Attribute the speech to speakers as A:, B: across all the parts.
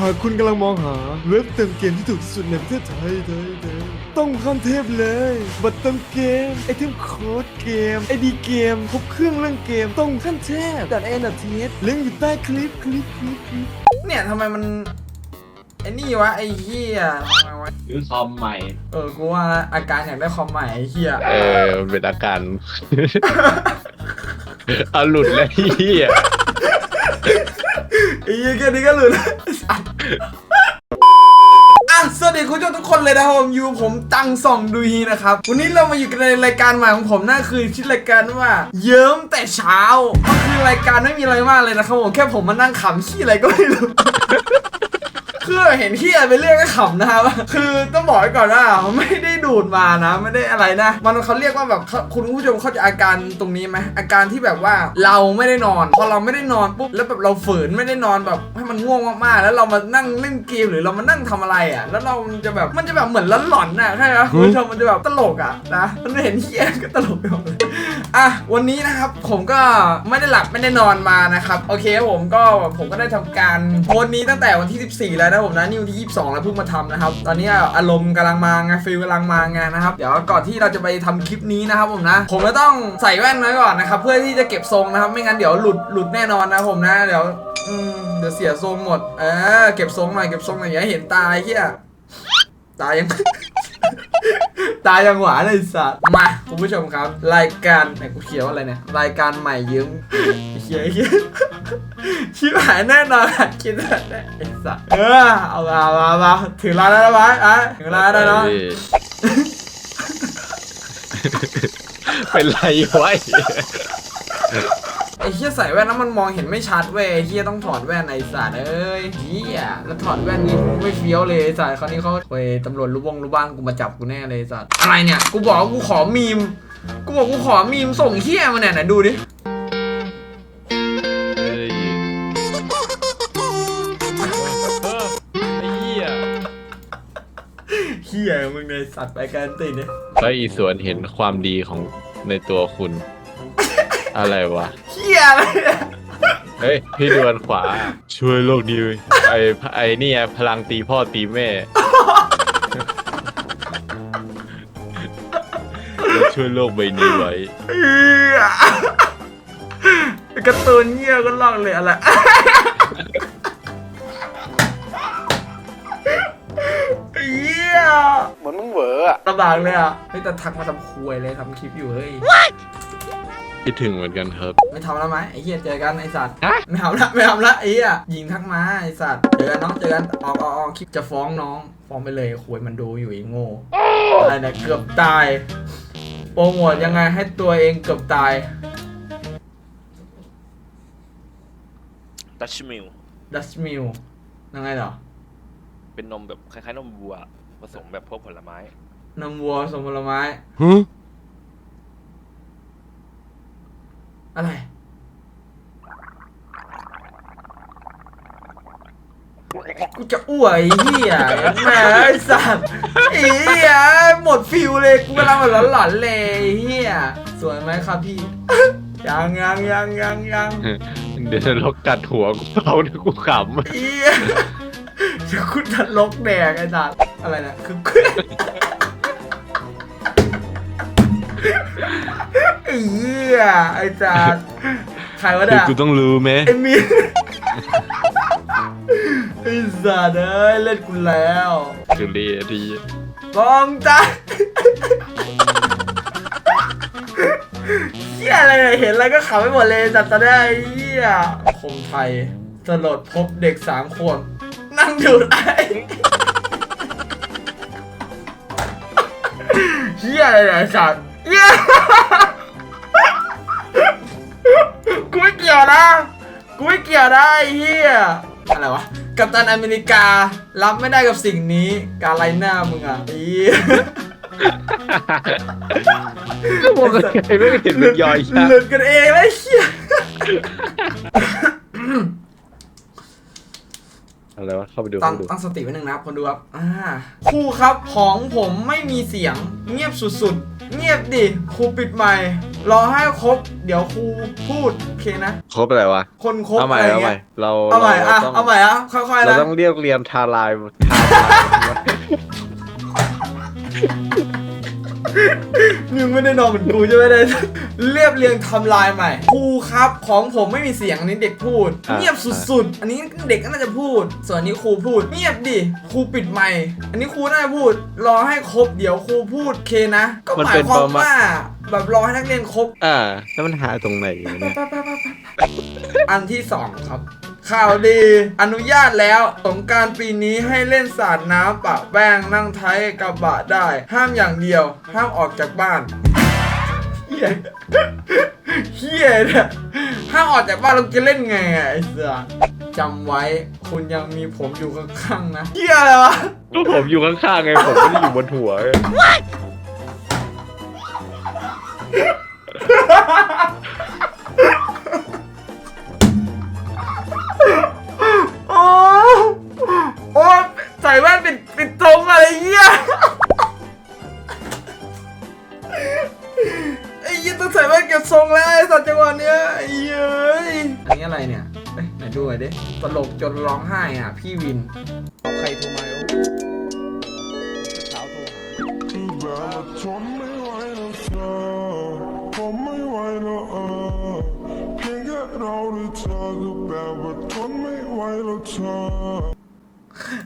A: หากคุณกำลังมองหาเว็บเติมเกมที่ถูกที่สุดในประเทศไทยไทยไทยต้องขั้นเทพเลย บัตรเติมเกม ไอเทมโค้ดเกม ไอดีเกม ครบเครื่องเรื่องเกม ต้องขั้นเทพดัดเอ็นดัดเทสลิงก์อยู่ใต้คลิปคลิปคลิปคลิป
B: เนี่ยทำไมมันไอ้นี่วะไอ้เหี้ยทำไมวะ
C: ซื้อคอมใหม่
B: เออกูว่านะอาการอยากได้คอมใหม่ไอ้เหี้ย
C: เออมันเป็นอาการ เอาหลุดเลยเฮีย
B: ไอ้เหี้ยแค่นี้ก็หลุดแล้วอะสวัส ดีคุณผู้ชมทุกคนเลยนะครับผมอยู่ผมตังส่องดูฮีนะครับ วันนี้เรามาอยู่กันในรายการใหม่ของผมนั่นคือชื่อรายการว่า เยิ้มแต่เช้าก็คือรายการไม่มีอะไรมากเลยนะครับผมแค่ผมมานั่งขำขี้อะไรก็ไม่รู้คือเห็นที่อะไรไปเรื่อยก็ขำนะครับคือต้องบอกไว้ก่อนว่าไม่ได้ ดูดมานะ ไม่ได้อะไรนะ มันเขาเรียกว่าแบบเขาคุณผู้ชมเข้าใจอาการตรงนี้ไหมอาการที่แบบว่าเราไม่ได้นอน พอเราไม่ได้นอนปุ๊บแล้วแบบเราฝืนไม่ได้นอนแบบให้มันง่วงมากๆแล้วเรามานั่งเล่นเกมหรือเรามานั่งทำอะไรอะ แล้วเราจะแบบมันจะแบบเหมือนหลอนๆน่ะใช่ไหมคุณผู้ชมมันจะแบบตลกอะนะมันเห็นเฮียก็ตลกไปหมดเลยอะวันนี้นะครับผมก็ไม่ได้หลับไม่ได้นอนมานะครับโอเคครับผมก็ผมก็ได้ทำการโพสต์นี้ตั้งแต่วันที่ 14 แล้วนะผมนะนี่วันที่ 22 แล้วเพิ่งมาทำนะครับ ตอนนี้อารมณ์กำลังมาไงฟิลกำลังมาางนะครับ เดี๋ยวก่อนที่เราจะไปทำคลิปนี้นะครับผมนะ ผมจะต้องใส่แว่นไว้ก่อนนะครับ เพื่อที่จะเก็บทรงนะครับ ไม่งั้นเดี๋ยวหลุดหลุดแน่นอนนะผมนะ เดี๋ยวอืมเดี๋ยวเสียทรงหมด เออเก็บทรงหน่อยเก็บทรงหน่อยอย่าให้เห็นตายเฮียตายัง ตายังหวานเลยสัตว์มาคุณผู้ชมครับ รายการไหนกูเขียนว่าอะไรเนี่ยรายการใหม่ยืมเขียนเขียนชิบหายแน่นอนอะคิดแบบนี้ไอ้สัสเออเอามาเอามาเอามาถึงร้านแล้วนะบายอะถึงร้านแล้วเนาะ
C: เป็นไรวะ
B: ไอ้เหี้ยใส่แว่นแล้วมันมองเห็นไม่ชัดเว้ยไอ้เหี้ยต้องถอดแว่นไอ้สัสเอ้ยเหี้ยแล้วถอดแว่นนี้ไม่เฟี้ยวเลยไอ้สัสคราวนี้เขาเว้ยตำรวจรู้วงรู้บ้านกูมาจับกูแน่เลยไอ้สัสอะไรเนี่ยกูบอกว่ากูขอมีมกูบอกกูขอมีมส่งเหี้ยมาเนี่ยไหนดูดิ
C: เฮ้ยไอ้เหี้ย
B: เหี้ยมึงในยสัตว์ไปกันติเนี่ย
C: เพราะอีสวนเห็นความดีของในตัวคุณ อะไรวะ
B: เหี้ ยอะไรเนี่ย
C: เฮ้ยพี่ดวนขวา ช่วยโลกดีเว้ยไอ้ไอ้นี่ไงพลังตีพ่อตีแม่เราช่วยโลกใบนี้ไว้
B: เหี้ยการ์ตูนเหี้ยก็ลอกเลยอะไรเหี้ย
D: เหมือนมึงเหวออะ
B: ลำบากเลยอะเฮ้ยแต่ทักมาทำควยเลยทำคลิปอยู่เฮ้ย
C: คิดถึงเหมือนกันครับ
B: ไม่ทำแล้วไหมไอ้เหี้ยเจอกันไอ้สัตว์
C: ฮะ
B: ไม่ทำละไม่ทำละไอ้เหี้ยยิงทักมาไอ้สัตว์เจอกันน้องเจอกันออกออกออกคลิปจะฟ้องน้องฟ้องไปเลยควยมันดูอยู่ไอ้โง่อะไรเนี่ยเกือบตายโปรโมทยังไงให้ตัวเองเกือบตาย
D: ดัชมิล
B: ดัชมิลยังไงเหรอ
D: เป็นนมแบบคล้ายๆนมวัว ผสมแบบพวกผลไม้
B: นมวัวสมผลไม้
A: ฮะ
B: อะไร กูจะอ้วกไอ้เหี้ยแม่ไอ้สัตว์ไอ้เหี้ยหมดฟิวเลยกูกำลังแบบหลอนๆเลยไอ้เหี้ยสวยไหมครับพี่ ยังยังยังยังยัง
C: เดี๋ยวจะลกกัดหัวกูเอาเดี๋ยวกูขำ
B: เหี้ยเดี๋ยวคุณจะลกแดกไอ้สัตว์อะไรนะคือ ไอ้เหี้ยไอ้สัตว์ใครวะ
C: เดี๋ย
B: เนี่
C: วยกูต้องรู้ไหม
B: ไอ้มีไอ้สัตว์เอ้ยเล่นกูแล้ว
C: จุลีดี
B: มองตาเหี้ยอะไรเนี่ยเห็นอะไรก็ขำไปหมดเลยสัตว์ตอนนี้ไอ้เหี้ยคมไทยสลดพบเด็กสามขวบนั่งดูดไอ้เหี้ยอะไรเนี่ยไอ้สัตว์เหี้ย กูไม่เกี่ยวนะ กูไม่เกี่ยวนะไอ้เหี้ยอะไรวะ กัปตันอเมริกา รับไม่ได้กับสิ่งนี้ การไล่หน้ามึงอะไอ้เหี้ย
C: ก็บอกกันไงไม่เห็นมันย่อยชั
B: หลุดกันเองแล้วไอ้เหี้ย
C: อะไรวะเข้าไปดู
B: ตั้
C: เข้างไปดู
B: ตั้งสติไว้หนึ่งนะครับคนดูครับอ่าครูครับของผมไม่มีเสียงเงียบสุดๆ เงียบดิครูปิดไมค์รอให้ครบ เดี๋ยวครูพูดโอเคนะ
C: ครบอะไรวะ
B: คนครบ
C: เอาใหม่
B: อะไร
C: เอาใหม่
B: เงี้ย
C: เรา
B: เอาใหม่อะ
C: ต้อง
B: เอาใหม่อะค่อยๆ
C: เรา
B: นะ
C: ต้องเรียกเรียนทาลายทาลา ย
B: ยังไม่ได้นอนเหมือนกูใช่ไหมเนี่ยเรียบเรียงไทำลายใหม่ครูครับของผมไม่มีเสียงอันนี้เด็กพูดเงียบสุดๆ อันนี้เด็กก็น่าจะพูด ส่วนอันนี้ครูพูด เงียบดิครูปิดไมค์อันนี้ครูน่าจะพูด รอให้ครบเดี๋ยวครูพูดเคนะ ก็หมายความว่าแบบรอให้นักเรียนครบ
C: อ่า แล้วมันหาตรงไหนวะเนี่ย
B: อันที่สองครับ ข่าวดี อนุญาตแล้ว สงกรารปีนี้ให้เล่นสาดน้ำปะแป้งนั่งท้ายกระบะได้ ห้ามอย่างเดียว ห้ามออกจากบ้านเฮียเฮียเนี่ยห้ามออกจากบ้านเราจะเล่นไงอะไอ้เสือจำไว้คุณยังมีผมอยู่ข้างๆนะเฮียอะไรวะ
C: ก็ผมอยู่ข้างๆไงผมไม่ได้อยู่บนหัว
B: ตลกจนร้องไห้อะ พี่วิน
A: ใครโทรมาเอาเช้าโทรหา
E: แบบทนไม่ไหวแล้วเธอผมไม่ไหวแล้วเออเพียงแค่เราด้วยเธอก็แบบว่าทนไม่ไหวแล้วเธอ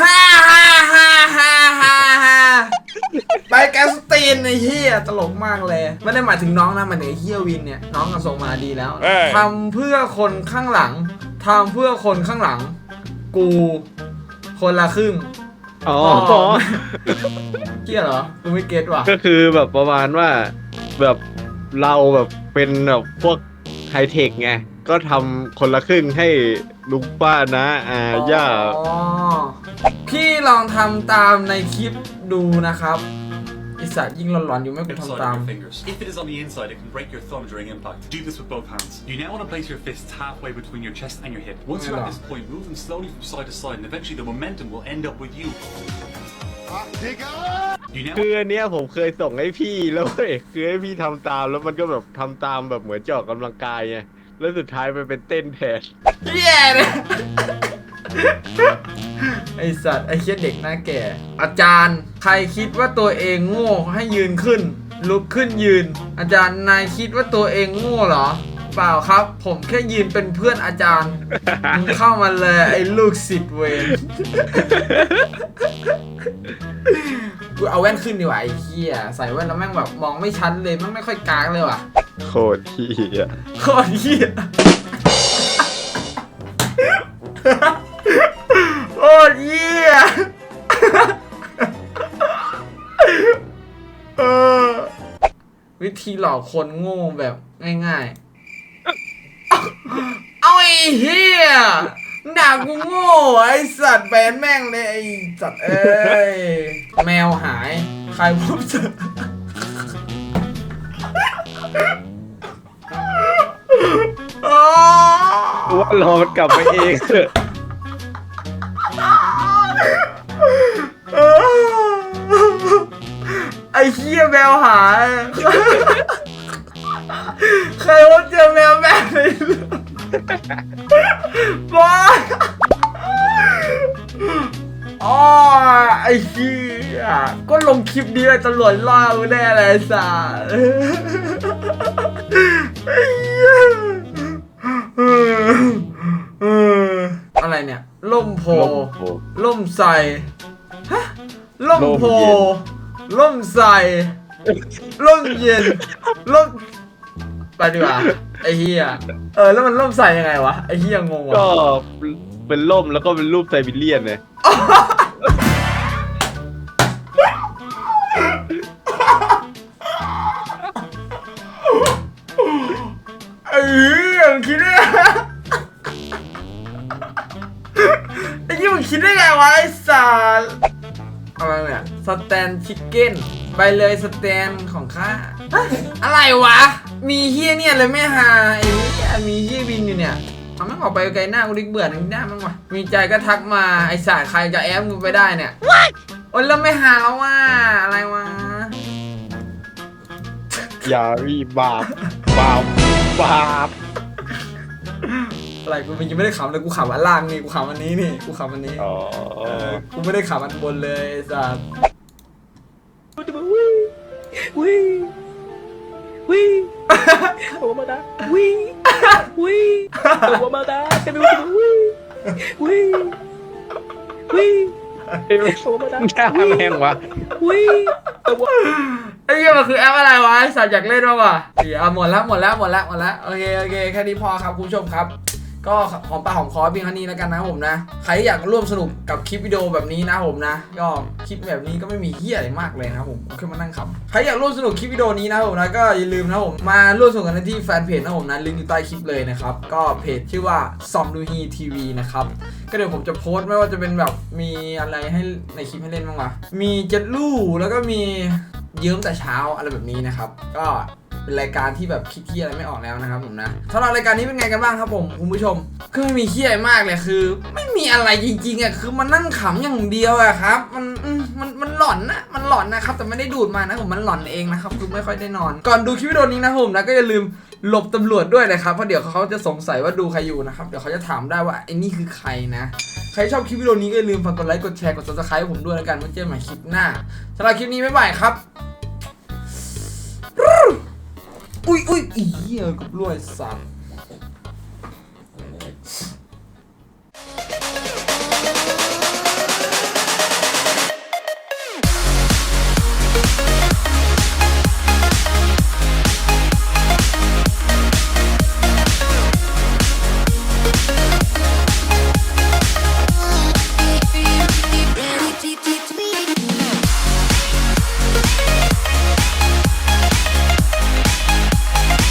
B: ฮ่าฮ่าฮ่าฮ่าฮ่าฮ่าไปแกสตีนไอ้เฮียตลกมากเลย ไม่ได้หมายถึงน้องนะหมันถึงไอ้เฮียวินเนี่ย น้องก็ส่งมาดีแล้วทำเพื่อคนข้างหลัง ทำเพื่อคนข้างหลัง กูคนละครึ่ง
C: อ๋อ
B: อ๋อเฮียเหรอกูไม่เก็ตว่ะ
C: ก็คือแบบประมาณว่าแบบเราแบบเป็นแบบพวกไฮเทคไง ก็ทำคนละครึ่งให้ลุงป้านะอาย่า
B: อ๋อพี่ลองทำตามในคลิปดูนะครับไอสัตว์ยิ่งหลอนๆอยู่ไม่กู
F: inside
B: ทำ
F: of
B: ตาม
F: your fingers. If it is on the inside, it can break your thumb during impact. Do this with both hands. You now want to place your fists halfway between your chest and your hip. Once you're at this point, move them slowly from side to side, and eventually the momentum will end up with you. You now
C: คืออันเนี้ยผมเคยส่งให้พี่แล้วเว้ยคือให้พี่ทำตามแล้วมันก็แบบทำตามแบบเหมือนจะออกกำลังกายไงแล้วสุดท้ายมันเป็นเต้นแทน
B: แย่เลย ไอสัตว์ไอเคียเด็กหน้าแก่ อาจารย์ใครคิดว่าตัวเองโง่ให้ยืนขึ้น ลุกขึ้นยืน อาจารย์นายคิดว่าตัวเองโง่เหรอ เปล่าครับ ผมแค่ยืนเป็นเพื่อนอาจารย์มึงเข้ามาเลยไอ้ลูกศิษย์เวรกูเอาแว่นขึ้นดีกว่าไอ้เหี้ยใส่แว่นแล้วแม่งแบบมองไม่ชัดเลยแมันไม่ค่อยกากเลยว่ะ
C: โคตรที่อะ
B: โคตรเหี้ย วิธีหลอกคนโง่แบบง่ายๆ เอาไอ้เหี้ยด่ากูโง่ไอ้สัตว์แบนแม่งเลยไอ้สัตว์เอ้ยแมวหาย ใครพบเจออ๋อ
C: ว่ารอมันกลับมาเองเถอะ
B: เหี้ยแมวหายใครว่าเจอแมวแม่เลยบอยอ๋อไอ้เหี้ยก็ลงคลิปนี้เลยตำรวจล่อกูแน่เลยไอ้สัสไอ้เหี้ยอะไรเนี่ย ล่มโพ
C: ล่มโพ
B: ล่มใส่ฮะล่มโพ
C: ล่มเย็น
B: ล่มใส่ล่มเย็นล่มไปดีกว่าไอ้เฮียเออแล้วมันล่มใส่ยังไงวะไอ้เฮียงงวะ
C: ก็เป็นล่มแล้วก็เป็นรูปไซบีเรียนไง
B: แตนชิคเก้นไปเลยสแตนของข้าฮะอะไรวะ มีเฮียเนี่ยเลยไม่หาไอ้เฮียมีเฮียวินอยู่เนี่ยเอามันออกไปไกลหน้ากูดิเบื่อหนึ่งหน้ามั้งวะมีใจก็ทักมาไอ้สายใครจะแอมกูไปได้เนี่ยโอ้ยแล้วไม่หาแล้วว่าอะไรวะ
C: อย่ามีบาปบาปบาป
B: อะไรกูมันยังไม่ได้ขำเลยกูขำอันล่างนี่กูขำอันนี้นี่กูขำอันนี้
C: อ๋อ
B: เออกูไม่ได้ขำอันบนเลย ไอ้สัส
C: มึงแค่แม่งวะ
B: ไอ้เหี้ยมันคือแอปอะไรวะไอ้สัตว์อยากเล่นมากว่ะเดี๋ยวหมดแล้วหมดแล้วหมดแล้วหมดแล้วโอเคโอเคแค่นี้พอครับคุณผู้ชมครับ ก็หอมปากหอมคอเพียงเท่านี้แล้วกันนะผมนะ ใครอยากร่วมสนุกกับคลิปวิดีโอแบบนี้นะผมนะก็คลิปแบบนี้ก็ไม่มีเฮียอะไรมากเลยนะผมแค่มานั่งขำใครอยากร่วมสนุกคลิปวิดีโอนี้นะผมนะก็อย่าลืมนะผมมาร่วมสนุกกันได้ที่แฟนเพจนะผมนะลิงก์อยู่ใต้คลิปเลยนะครับก็เพจชื่อว่าซอมดูฮีทีวีนะครับก็เดี๋ยวผมจะโพสต์ไม่ว่าจะเป็นแบบมีอะไรให้ในคลิปให้เล่นบ้างวะมีเจ็ดลู่แล้วก็มีเยิ้มแต่เช้าอะไรแบบนี้นะครับ ก็ เป็นรายการที่แบบคิดที่อะไรไม่ออกแล้วนะครับผมนะสำหรับรายการนี้เป็นไงกันบ้างครับผมคุณผู้ชมก็ไม่มีเที่ยมากเลยคือ ไม่มีอะไรจริงๆอะคือมันนั่งขำอย่างเดียวอะครับ มันมันมันหลอนนะมันหลอนนะครับแต่ไม่ได้ดูดมานะผมมันหลอนเองนะครับคือไม่ค่อยได้นอน ก่อนดูคลิปวิดีโอนี้นะผมนะก็อย่าลืมหลบตำรวจด้วยนะครับเพราะเดี๋ยวเขาจะสงสัยว่าดูใครอยู่นะครับเดี๋ยวเขาจะถามได้ว่าไอ้นี่คือใครนะใครชอบคลิปวิดีโอนี้ก็อย่าลืมฝากกดไลค์กดแชร์กด subscribe ผมด้วยแล้วกันไว้เจอกันใหม่คลิปหน้าสำหรับคลิปนี้บ๊ายบายครับ อุ้ยอุ้ยอีเหี้ยกับรวยสัตว์